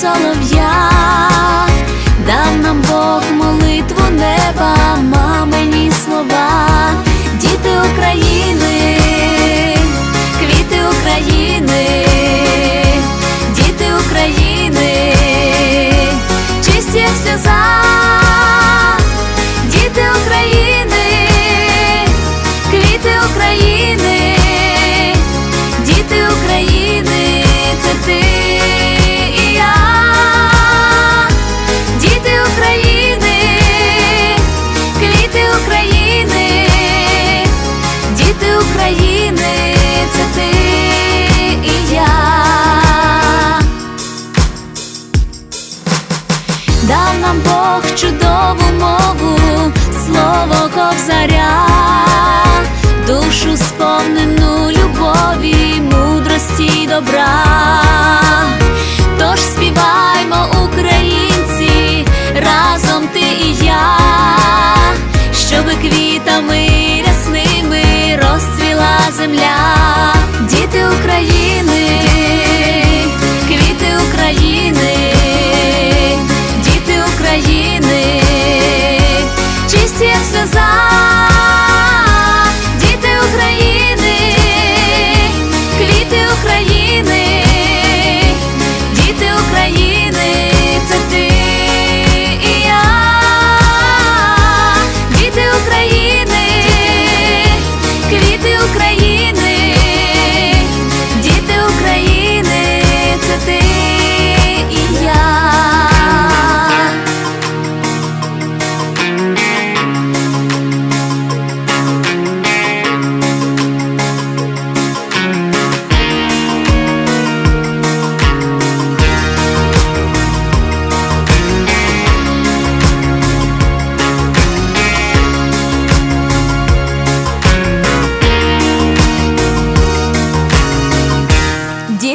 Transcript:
солов'я, дав нам Бог молитву неба, мамині слова. добра, тож співаймо, українці, разом ти і я, щоб квітами рясними розцвіла земля.